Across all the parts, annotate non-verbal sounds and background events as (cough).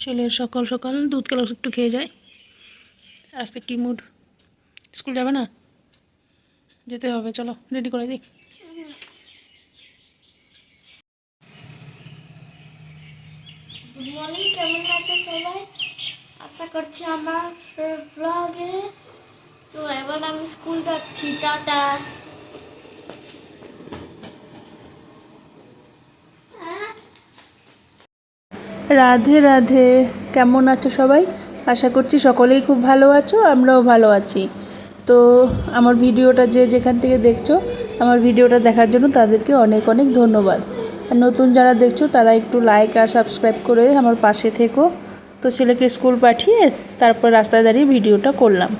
ছেলের সকাল সকাল দুধ কেলাস একটু খেয়ে যায় আজকে কি মুড স্কুল যাবে না? যেতে হবে চলো রেডি করে দিই। গুড মর্নিং কেমন আছে সবাই? আশা করছি আমার ব্লগে তো এবার আমি স্কুল যাচ্ছি টাটা। রাধে রাধে কেমন আছো সবাই? আশা করছি সকলেই খুব ভালো আছো আমরাও ভালো আছি। তো আমার ভিডিওটা যে যেখান থেকে দেখছ, আমার ভিডিওটা দেখার জন্য তাদেরকে অনেক অনেক ধন্যবাদ। আর নতুন যারা দেখছ, তারা একটু লাইক আর সাবস্ক্রাইব করে আমার পাশে থেকো। তো ছেলেকে স্কুল পাঠিয়ে তারপর রাস্তায় দাঁড়িয়ে ভিডিওটা করলাম।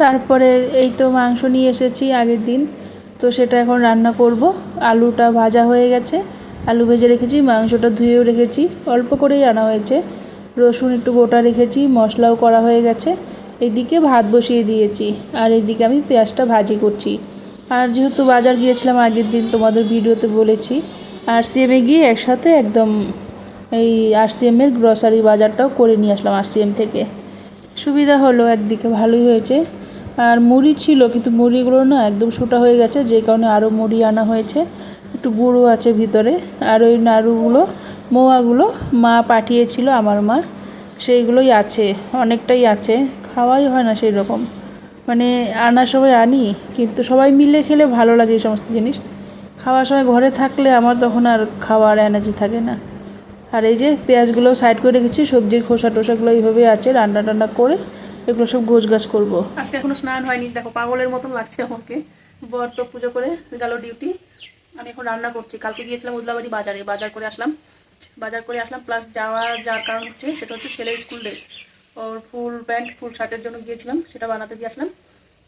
তারপরে এই তো মাংস নিয়ে এসেছি আগের দিন। তো সেটা এখন রান্না করব। আলুটা ভাজা হয়ে গেছে। আলু ভেজে রেখেছি, মাংসটা ধুয়েও রেখেছি। অল্প করেই আনা হয়েছে। রসুন একটু গোটা রেখেছি, মশলাও করা হয়ে গেছে। এদিকে ভাত বসিয়ে দিয়েছি, আর এদিকে আমি পেঁয়াজটা ভাজি করছি। আর যেহেতু বাজার গিয়েছিলাম আগের দিন, তোমাদের ভিডিওতে বলেছি আর সিএমে গিয়ে একসাথে একদম এই আরসিএমের গ্রসারি বাজারটাও করে নিয়ে আসলাম আরসিএম থেকে। সুবিধা হলো একদিকে ভালোই হয়েছে, আর মুড়ি ছিল, কিন্তু মুড়িগুলো না একদম শুটা হয়ে গেছে, যে কারণে আরও মুড়ি আনা হয়েছে। একটু গুঁড়ো আছে ভিতরে, আর ওই নাড়ুগুলো, মোয়াগুলো মা পাঠিয়েছিল আমার মা, সেইগুলোই আছে, অনেকটাই আছে। খাওয়াই হয় না সেই রকম মানে আনার সময় আনি, কিন্তু সবাই মিলে খেলে ভালো লাগে এই সমস্ত জিনিস। খাওয়ার সময় ঘরে থাকলে আমার তখন আর খাওয়ার এনার্জি থাকে না। আর এই যে পেঁয়াজগুলো সাইড করে রেখেছি, সবজির খোসা টোসাগুলো এইভাবে আছে, রান্না টান্না করে এগুলো সব গোছ গাছ করব। আজকে এখনও স্নান হয়নি, দেখো পাগলের মতন লাগছে আমাকে। বর তো পুজো করে গেল ডিউটি আমি এখন রান্না করছি। কালকে গিয়েছিলাম উদলাবাড়ি বাজারে, বাজার করে আসলাম। বাজার করে আসলাম প্লাস যাওয়া যার কারণ হচ্ছে, সেটা হচ্ছে ছেলের স্কুল ড্রেস ওর ফুল প্যান্ট, ফুল শার্টের জন্য গিয়েছিলাম, সেটা বানাতে দিয়ে আসলাম।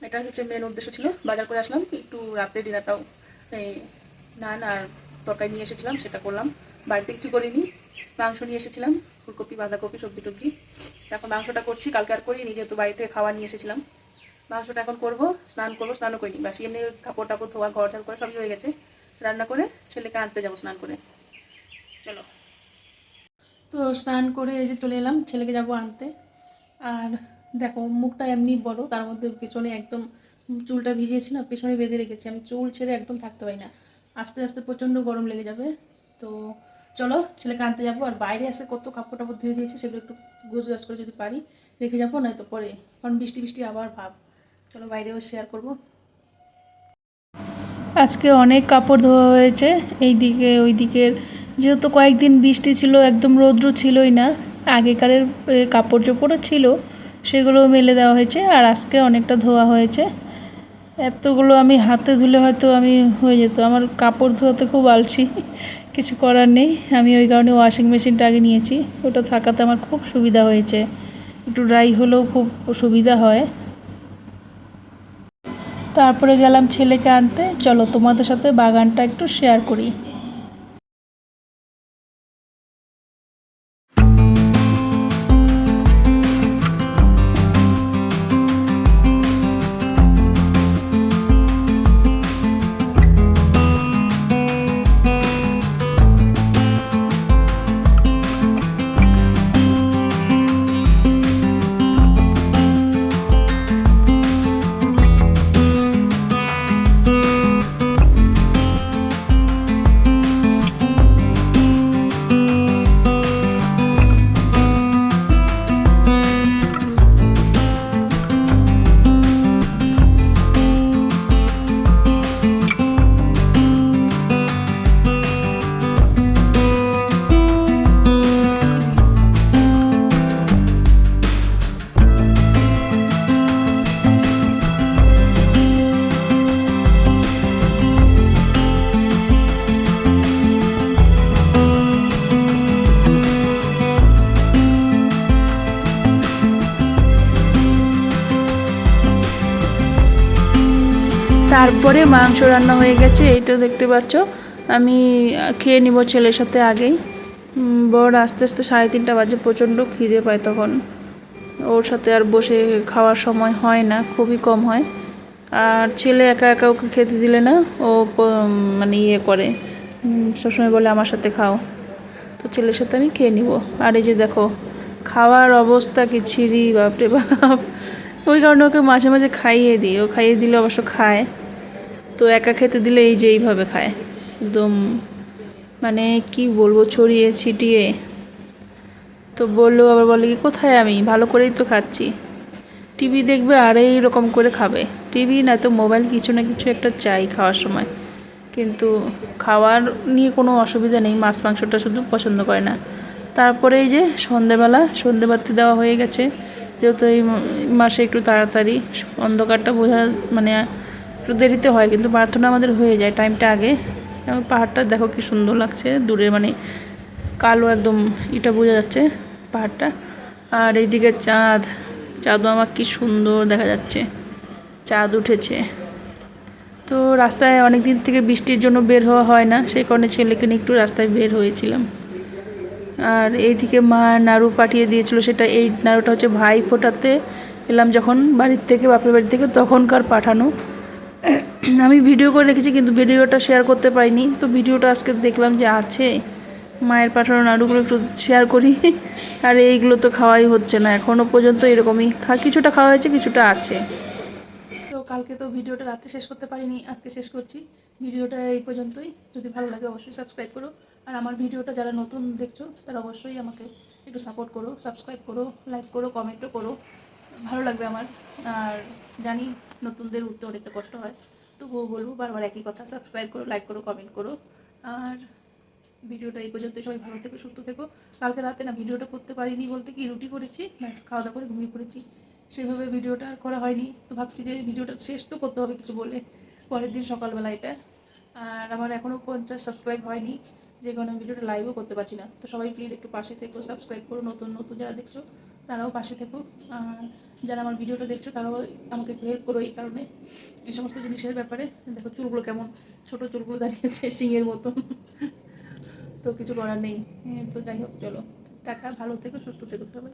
এটা হচ্ছে মেন উদ্দেশ্য ছিল, বাজার করে আসলাম, একটু রাত্রে ডিনারটাও নান আর তরকারি নিয়ে এসেছিলাম, সেটা করলাম। বাড়িতে কিছু করিনি, মাংস নিয়ে এসেছিলাম, ফুলকপি, বাঁধাকপি, সবজি টবজি। এখন মাংসটা করছি, কালকে আর করিনি, যেহেতু বাড়িতে খাওয়া নিয়ে এসেছিলাম। মাংসটা এখন করব, স্নান করব, স্নানও করিনি বাস এমনি কাপড় টাপড় ধোয়া, ঘর ঝাড় করে সবই হয়ে গেছে। রান্না করে ছেলেকে আনতে যাব স্নান করে। চলো। তো স্নান করে এই যে চলে এলাম, ছেলেকে যাব আনতে। আর দেখো, মুখটা এমনি বড় তার মধ্যে পেছনে একদম চুলটা ভিজিয়েছি না, পেছনে বেঁধে রেখেছি। আমি চুল ছেড়ে একদম থাকতে পারি না। আস্তে আস্তে প্রচণ্ড গরম লেগে যাবে। তো চলো, ছেলেকে আনতে যাব। আর বাইরে আসে কত কাপড় টাপড় ধুয়ে দিয়েছি, সেগুলো একটু গোছ গাছ করে যদি পারি, রেখে যাব নয়তো পরে। কারণ বৃষ্টি বৃষ্টি আবার ভাব। চলো, বাইরেও শেয়ার করব। আজকে অনেক কাপড় ধোয়া হয়েছে। এই দিকে ওই দিকের যেহেতু কয়েকদিন বৃষ্টি ছিল, একদম রৌদ্র ছিলই না। আগেকারের কাপড় চোপড়ও ছিল সেগুলো মেলে দেওয়া হয়েছে, আর আজকে অনেকটা ধোয়া হয়েছে। এতগুলো আমি হাতে ধুলে হয়তো আমি হয়ে যেত, আমার কাপড় ধোয়াতে খুব আলসি, (laughs) কিছু করার নেই। আমি ওই কারণে ওয়াশিং মেশিনটা আগে নিয়েছি, ওটা থাকাতে আমার খুব সুবিধা হয়েছে। একটু ড্রাই হলেও খুব সুবিধা হয়। তারপরে গেলাম ছেলেকে আনতে, চলো তোমাদের সাথে বাগানটা একটু শেয়ার করি। তারপরে মাংস রান্না হয়ে গেছে, এই তো দেখতে পাচ্ছ। আমি খেয়ে নিব ছেলের সাথে আগেই। বর আস্তে আস্তে সাড়ে তিনটা বাজে, প্রচণ্ড খিদে পায় তখন। ওর সাথে আর বসে খাওয়ার সময় হয় না, খুবই কম হয়। আর ছেলে একা একা ওকে খেতে দিলে না, ও মানে ইয়ে করে। সবসময় বলে, আমার সাথে খাও। তো ছেলের সাথে আমি খেয়ে নিব। আর এই যে দেখো, খাওয়ার অবস্থা কি ছিরি, বাপরে বাপ। ওই কারণে ওকে মাঝে মাঝে খাইয়ে দিই। ও খাইয়ে দিলে অবশ্য খায়। তো একা খেতে দিলে এই যে এইভাবে খায়। একদম মানে কি বলব, ছড়িয়ে ছিটিয়ে। তো বলল, আবার বলে কি, কোথায় আমি? ভালো করেই তো খাচ্ছি। টিভি দেখবে আর এই রকম করে খাবে। টিভি না তো, মোবাইল কিছু না কিছু একটা চাই খাওয়ার সময়। কিন্তু খাওয়ার নিয়ে কোনো অসুবিধা নেই, মাছ মাংসটা শুধু পছন্দ করে না। তারপরে এই যে সন্ধেবেলা, সন্ধেবাতি দেওয়া হয়ে গেছে। যেহেতু এই মাসে একটু তাড়াতাড়ি, অন্ধকারটা বোঝা মানে একটু দেরিতে হয়, কিন্তু প্রার্থনা আমাদের হয়ে যায় টাইমটা আগে। পাহাড়টা দেখো কি সুন্দর লাগছে, দূরে মানে কালো একদম এটা বোঝা যাচ্ছে পাহাড়টা। আর এইদিকে চাঁদ, চাঁদও আমার কি সুন্দর দেখা যাচ্ছে, চাঁদ উঠেছে। তো রাস্তায় অনেক দিন থেকে বৃষ্টির জন্য বের হওয়া হয় না, সেই কারণে ছেলেকে নিয়ে একটু রাস্তায় বের হয়েছিলাম। আর এইদিকে মা নাড়ু পাঠিয়ে দিয়েছিল, সেটা এই নাড়ুটা হচ্ছে ভাই ফোটাতে এলাম যখন বাড়ির থেকে, বাপের বাড়ি থেকে, তখনকার পাঠানো। আমি ভিডিও করে রেখেছি, কিন্তু ভিডিওটা শেয়ার করতে পারিনি। তো ভিডিওটা আজকে দেখলাম যে আছে। মায়ের পাঠানো নাড়ুগুলো একটু শেয়ার করি। (laughs) আর এইগুলো তো খাওয়াই হচ্ছে না এখনও পর্যন্ত এরকমই। কিছুটা খাওয়া হয়েছে, কিছুটা আছে। তো কালকে তো ভিডিওটা রাত্রে শেষ করতে পারিনি, আজকে শেষ করছি। ভিডিওটা এই পর্যন্তই। যদি ভালো লাগে অবশ্যই সাবস্ক্রাইব করো। আর আমার ভিডিওটা যারা নতুন দেখছ, তারা অবশ্যই আমাকে একটু সাপোর্ট করো সাবস্ক্রাইব করো লাইক করো কমেন্টও করো। ভালো লাগবে আমার। আর জানি নতুনদের উঠতে অনেকটা কষ্ট হয়। তবুও বলব বারবার একই কথা সাবস্ক্রাইব করো লাইক করো কমেন্ট করো। আর ভিডিওটা এই পর্যন্ত, সবাই ভালো থেকো, সুস্থ থেকো। কালকে রাতে না ভিডিওটা করতে পারিনি বলতে কি, রুটি করেছি, ব্যাস খাওয়া দাওয়া করে ঘুমিয়ে পড়েছি। সেভাবে ভিডিওটা আর করা হয়নি। তো ভাবছি যে ভিডিওটা শেষ তো করতে হবে কিছু বলে, পরের দিন সকালবেলা এটা। আর আমার এখনও পঞ্চাশ সাবস্ক্রাইব হয়নি, যে কারণে ভিডিওটা লাইভও করতে পারছি না। তো সবাই প্লিজ একটু পাশে থেকো সাবস্ক্রাইব করো, নতুন নতুন যারা দেখছ। তারাও পাশে থেকো। যারা আমার ভিডিওটা দেখছ, তারাও আমাকে একটু হেল্প করো এই কারণে। এই সমস্ত জিনিসের ব্যাপারে। দেখো চুলগুলো কেমন? ছোট চুলগুলো দাঁড়িয়েছে (laughs) শিঙের মতন। তো কিছু করার নেই। তো যাই হোক, চলো। টাকা ভালো থেকো, সুস্থ থেকো সবাই।